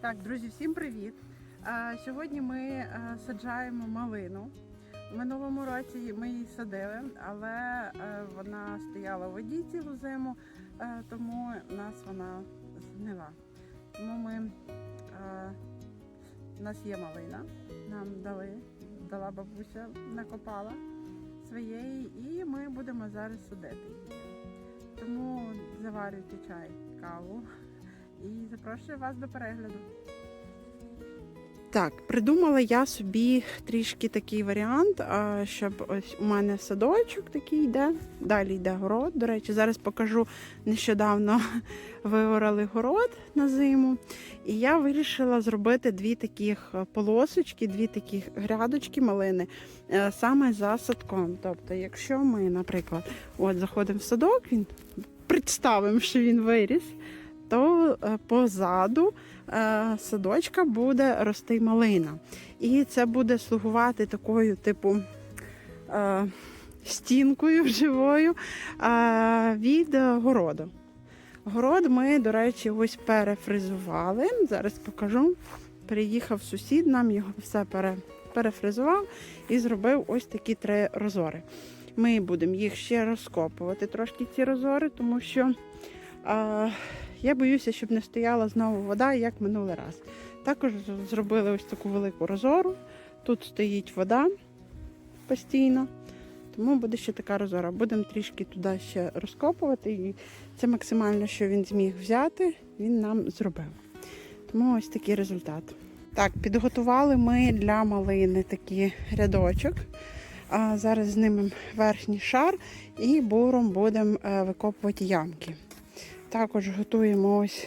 Так, друзі, всім привіт! Сьогодні ми е, саджаємо малину. В минулому році ми її садили, але е, вона стояла у воді цілу зиму, е, тому нас вона згнила. Тому ми, у нас є малина, нам дали, дала бабуся, накопала своєї, і ми будемо зараз садити її. Тому заварюйте чай, каву і запрошую вас до перегляду. Так, придумала я собі трішки такий варіант, щоб ось у мене садочок такий йде. Далі йде город. До речі, зараз покажу нещодавно виорали город на зиму. І я вирішила зробити дві таких полосочки, дві таких грядочки малини е, саме за садком. Тобто, якщо ми, наприклад, от заходимо в садок, він представимо, що він виріс, то е, позаду е, садочка буде рости малина. І це буде слугувати такою, типу, е, стінкою живою від городу. Город ми, до речі, ось перефризували. Зараз покажу. Приїхав сусід, нам його все пере, перефризував і зробив ось такі три розори. Ми будемо їх ще розкопувати трошки ці розори, тому що я боюся, щоб не стояла знову вода, як минулий раз. Також зробили ось таку велику розору. Тут стоїть вода постійно, тому буде ще така розора. Будемо трішки туди ще розкопувати. І це максимально, що він зміг взяти, він нам зробив. Тому ось такий результат. Так, підготували ми для малини такий рядочок. А зараз знімемо верхній шар і буром будемо е, викопувати ямки. Також готуємо ось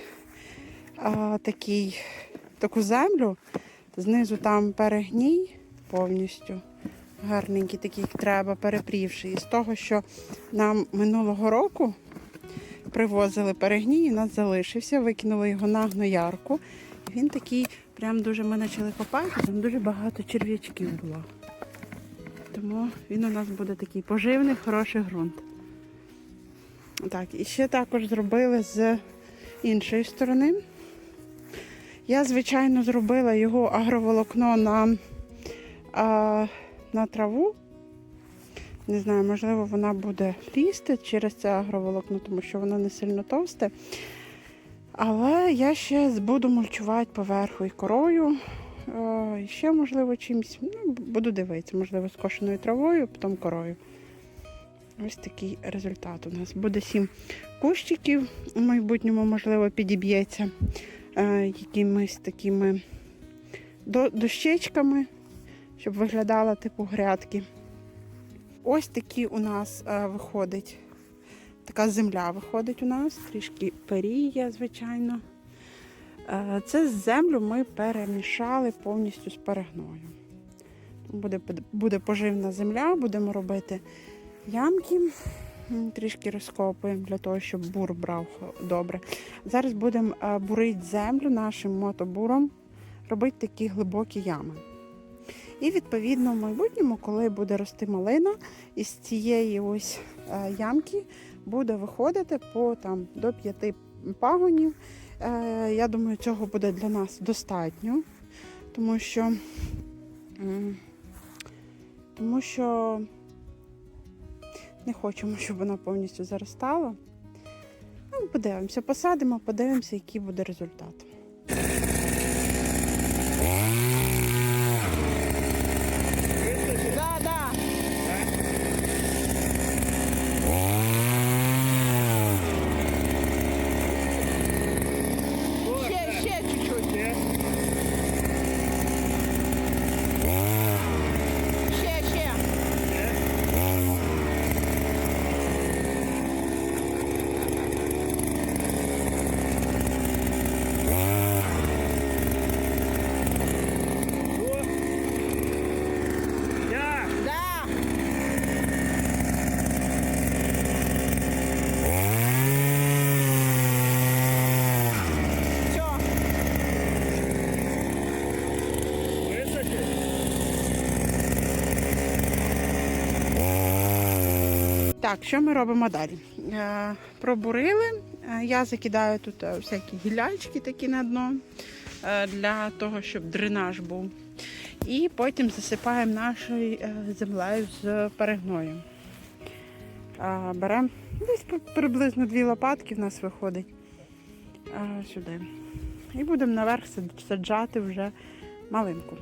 а, такий, таку землю. Знизу там перегній повністю. Гарненький, такий треба, перепрівши. І з того, що нам минулого року привозили перегній, у нас залишився, викинули його на гноярку. І він такий, прям дуже ми почали копати, там дуже багато черв'ячків було. Тому він у нас буде такий поживний, хороший ґрунт. Так, і ще також зробили з іншої сторони. Я, звичайно, зробила його агроволокно на, а, на траву. Не знаю, можливо, вона буде лізти через це агроволокно, тому що воно не сильно товсте. Але я ще буду мульчувати поверху і корою. е, І ще, можливо, чимось. Ну, буду дивитися, можливо, скошеною травою, потім корою. Ось такий результат у нас. Буде сім кущиків. У майбутньому, можливо, підіб'ється е, якимись такими до- дощечками, щоб виглядала типу грядки. Ось такі у нас е, виходить. Така земля виходить у нас, трішки перія, звичайно. Е, Це землю ми перемішали повністю з перегною. Буде, буде поживна земля, будемо робити ямки. Трішки розкопуємо для того, щоб бур брав добре. Зараз будемо е, бурити землю нашим мотобуром, робити такі глибокі ями. І відповідно в майбутньому, коли буде рости малина, із цієї ось е, ямки буде виходити по там, до п'яти пагонів. Е, Я думаю, цього буде для нас достатньо, тому що, тому що не хочемо, щоб вона повністю заростала. Ну, подивимося, посадимо, подивимося, який буде результат. Да, да. Ще, ще чуть-чуть. Ще, ще. Я! Да. Все. Високі? Так, що ми робимо далі? Е, пробурили. Е, я закидаю тут е, всякі гілячки такі на дно. для того, щоб дренаж був. І потім засипаємо нашою землею з перегною. Беремо десь приблизно дві лопатки в нас виходить сюди. І будемо наверх саджати вже малинку.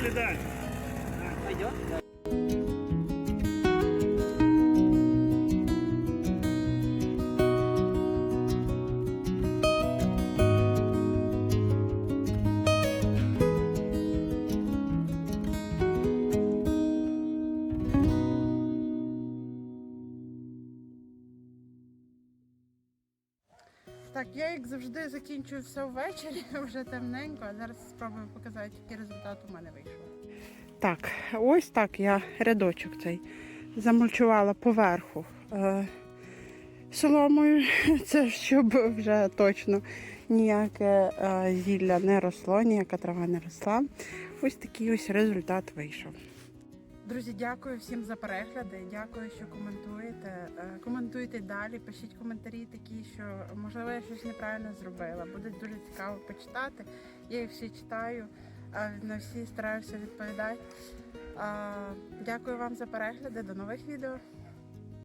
Пойдет дальше? да? Так, я як завжди закінчую все ввечері, вже темненько, а зараз спробую показати, який результат у мене вийшов. Так, ось так я рядочок цей замульчувала поверху е, соломою. Це щоб вже точно ніяке е, зілля не росло, ніяка трава не росла. Ось такий ось результат вийшов. Друзі, дякую всім за перегляди. Дякую, що коментуєте. Е, Коментуйте далі, пишіть коментарі такі, що можливо я щось неправильно зробила. Буде дуже цікаво почитати. Я їх всі читаю, на всі стараюся відповідати. Дякую вам за перегляди. До нових відео.